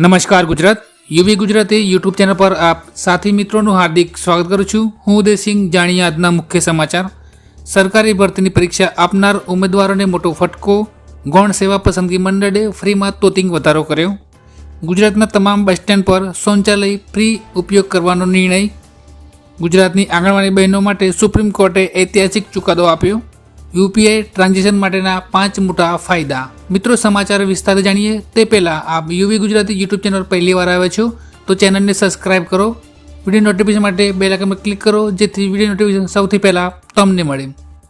નમસ્કાર Gujarat. UV Gujarati YouTube channel પર આપ સાથી મિત્રોનું હાર્દિક સ્વાગત કરું છું. હું ઉદયસિંહ જાણીએ આજના મુખ્ય સમાચાર. સરકારી ભરતીની પરીક્ષા આપનાર ઉમેદવારોને મોટો ફટકો. ગૌણ સેવા પસંદગી મંડળે ફ્રીમાં તોતિંગ વધારો કર્યો. ગુજરાતના તમામ બસ સ્ટેન્ડ પર શૌચાલય ફ્રી ઉપયોગ કરવાનો નિર્ણય. ગુજરાતની આંગણવાડી બહેનો માટે સુપ્રીમ કોર્ટે ઐતિહાસિક ચુકાદો આપ્યો. યુપીઆઈ ટ્રાન્ઝેક્શન માટેના પાંચ મોટા ફાયદા. મિત્રો, સમાચાર વિસ્તારે જાણીએ તે પહેલાં આપ યુવી ગુજરાતી યુટ્યુબ ચેનલ પહેલી વાર આવ્યા છો, તો ચેનલને સબસ્ક્રાઇબ કરો. વીડિયો નોટિફિકેશન માટે બે લાઇકન ક્લિક કરો, જેથી વીડિયો નોટિફિકેશન સૌથી પહેલાં તમને મળે.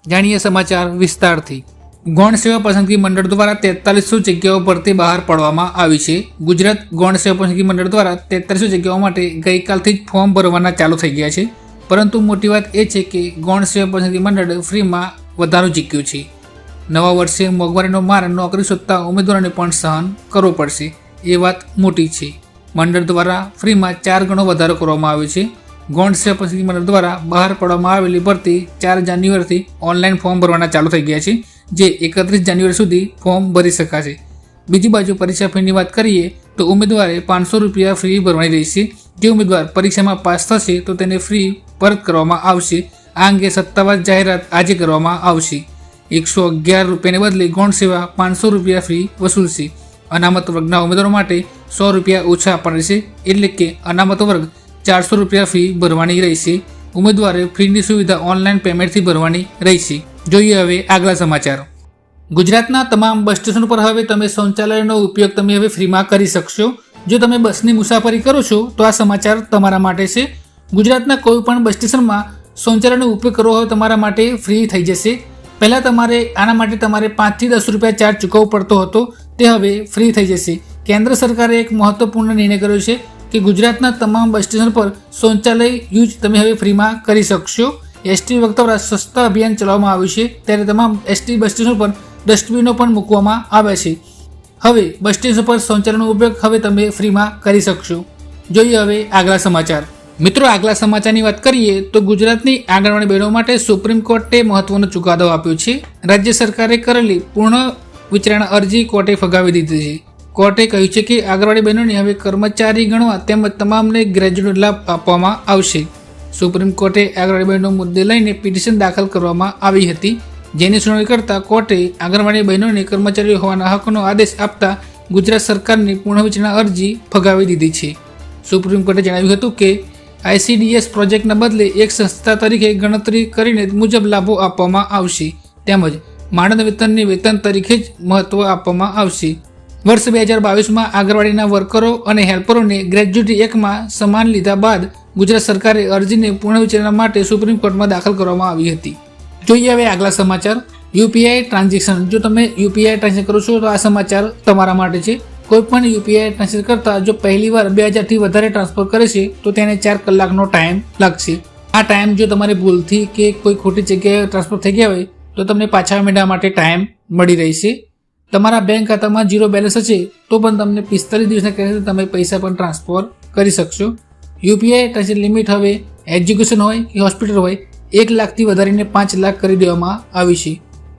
જાણીએ સમાચાર વિસ્તારથી. ગૌણ સેવા પસંદગી મંડળ દ્વારા તેતાલીસો જગ્યાઓ પરથી બહાર પાડવામાં આવી છે. ગુજરાત ગૌણ સેવા પસંદગી મંડળ દ્વારા તેતાલીસો જગ્યાઓ માટે ગઈકાલથી જ ફોર્મ ભરવાના ચાલુ થઈ ગયા છે. પરંતુ મોટી વાત એ છે કે ગૌણ સેવા પસંદગી મંડળ ફ્રીમાં વધારો જીક્યું છે. નવા વર્ષે મોંઘવારીનો માર નોકરી શોધતા ઉમેદવારોને પણ સહન કરવો પડશે, એ વાત મોટી છે. મંડળ દ્વારા ફ્રીમાં ચાર ગણો વધારો કરવામાં આવ્યો છે. ગૌણ સેવા પસંદગી મંડળ દ્વારા બહાર પાડવામાં આવેલી ભરતી ચાર જાન્યુઆરીથી ઓનલાઈન ફોર્મ ભરવાના ચાલુ થઈ ગયા છે, જે એકત્રીસ જાન્યુઆરી સુધી ફોર્મ ભરી શકાશે. બીજી બાજુ પરીક્ષા ફીની વાત કરીએ, તો ઉમેદવારે પાંચસો રૂપિયા ફી ભરવાની રહેશે. જે ઉમેદવાર પરીક્ષામાં પાસ થશે, તો તેને ફ્રી પરત કરવામાં આવશે. આ અંગે સત્તાવાર જાહેરાત આજે કરવામાં આવશે. એકસો અગિયાર રૂપિયાને બદલે ગૌણ સેવા પાંચસો રૂપિયા ફી વસૂલશે. અનામત વર્ગના ઉમેદવારો માટે સો રૂપિયા ઓછા આપવાના રહેશે એટલે કે અનામત વર્ગ ચારસો રૂપિયા ફી ભરવાની રહેશે. ઉમેદવારે ફીની સુવિધા ઓનલાઈન પેમેન્ટથી ભરવાની રહેશે. જોઈએ હવે આગલા સમાચાર. ગુજરાતના તમામ બસ સ્ટેશન પર હવે તમે શૌચાલયનો ઉપયોગ તમે હવે ફ્રીમાં કરી શકશો. જો તમે બસની મુસાફરી કરો છો, તો આ સમાચાર તમારા માટે છે. ગુજરાતના કોઈ પણ બસ સ્ટેશનમાં શૌચાલયનો ઉપયોગ કરવો હોય તમારા માટે ફ્રી થઈ જશે. પહેલાં તમારે આના માટે તમારે પાંચથી દસ રૂપિયા ચાર્જ ચૂકવવો પડતો હતો. તે હવે ફ્રી થઈ જશે. કેન્દ્ર સરકારે એક મહત્વપૂર્ણ નિર્ણય કર્યો છે કે ગુજરાતના તમામ બસ સ્ટેશન પર શૌચાલય યુઝ તમે હવે ફ્રીમાં કરી શકશો. એસટી દ્વારા સ્વચ્છતા અભિયાન ચલાવવામાં આવ્યું છે. ત્યારે તમામ એસટી બસ સ્ટેશન પર ડસ્ટબિનો પણ મૂકવામાં આવ્યા છે. હવે બસ સ્ટેશન પર શૌચાલયનો ઉપયોગ હવે તમે ફ્રીમાં કરી શકશો. જોઈએ હવે આગલા સમાચાર. મિત્રો, આગલા સમાચારની વાત કરીએ તો ગુજરાતની આંગણવાડી બહેનો માટે સુપ્રીમ કોર્ટે મહત્વનો ચુકાદો આપ્યો છે. રાજ્ય સરકારે કરેલી પૂર્ણ વિચારણા અરજી કોર્ટે ફગાવી દીધી છે. કોર્ટે કહ્યું છે કે આંગણવાડી બહેનોને હવે કર્મચારી ગણવા તેમજ તમામને ગ્રેજ્યુએટ લાભ આપવામાં આવશે. સુપ્રીમ કોર્ટે આંગણવાડી બહેનો મુદ્દે લઈને પિટિશન દાખલ કરવામાં આવી હતી. જેની સુનાવણી કરતા કોર્ટે આંગણવાડી બહેનોને કર્મચારીઓ હોવાના હકનો આદેશ આપતા ગુજરાત સરકારની પૂર્ણ વિચારણા અરજી ફગાવી દીધી છે. સુપ્રીમ કોર્ટે જણાવ્યું હતું કે આઈસીડીએસ પ્રોજેક્ટના બદલે એક સંસ્થા તરીકે ગણતરી કરીને મુજબ લાભો આપવામાં આવશે. તેમજ માનદ વેતનને વેતન તરીકે જ મહત્વ આપવામાં આવશે. વર્ષ બે હજાર બાવીસમાં આંગણવાડીના વર્કરો અને હેલ્પરોને ગ્રેજ્યુટી એકમાં સમાન લીધા બાદ ગુજરાત સરકારે અરજીને પૂર્ણ વિચારણા માટે સુપ્રીમ કોર્ટમાં દાખલ કરવામાં આવી હતી. જોઈએ હવે આગલા સમાચાર. UPI transaction. જો તમે યુપીઆઈ ટ્રાન્ઝેક્શન કરો છો તો આ સમાચાર તમારા માટે છે. કોઈ પણ યુપીઆઈ ટ્રાન્સફર કરતા જો પહેલી વાર બે હજારથી વધારે ટ્રાન્સફર કરે છે, તો તેને ચાર કલાકનો ટાઈમ લાગશે. આ ટાઈમ જો તમારે ભૂલથી કે કોઈ ખોટી જગ્યાએ ટ્રાન્સફર થઈ ગયા હોય, તો તમને પાછા મેળવવા માટે ટાઈમ મળી રહેશે. તમારા બેંક ખાતામાં જીરો બેલેન્સ હશે, તો પણ તમને પિસ્તાલીસ દિવસના કહેશે તમે પૈસા પણ ટ્રાન્સફર કરી શકશો. યુપીઆઈ ટ્રાન્સફર લિમિટ હવે એજ્યુકેશન હોય કે હોસ્પિટલ હોય, એક લાખથી વધારીને પાંચ લાખ કરી દેવામાં આવી છે.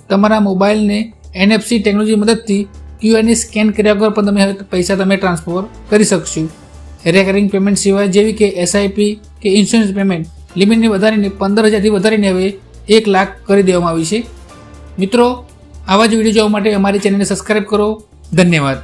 તમારા મોબાઈલને એનએફસી ટેકનોલોજી મદદથી ક્યુઆરની સ્કેન કર્યા વગર પણ તમે હવે પૈસા તમે ટ્રાન્સફર કરી શકશો. રેકરિંગ પેમેન્ટ સિવાય જેવી કે એસઆઈપી કે ઇન્સ્યોરન્સ પેમેન્ટ લિમિટને વધારીને પંદર હજારથી વધારીને હવે એક લાખ કરી દેવામાં આવી છે. મિત્રો, આવા જ વીડિયો જોવા માટે અમારી ચેનલને સબસ્ક્રાઈબ કરો. ધન્યવાદ.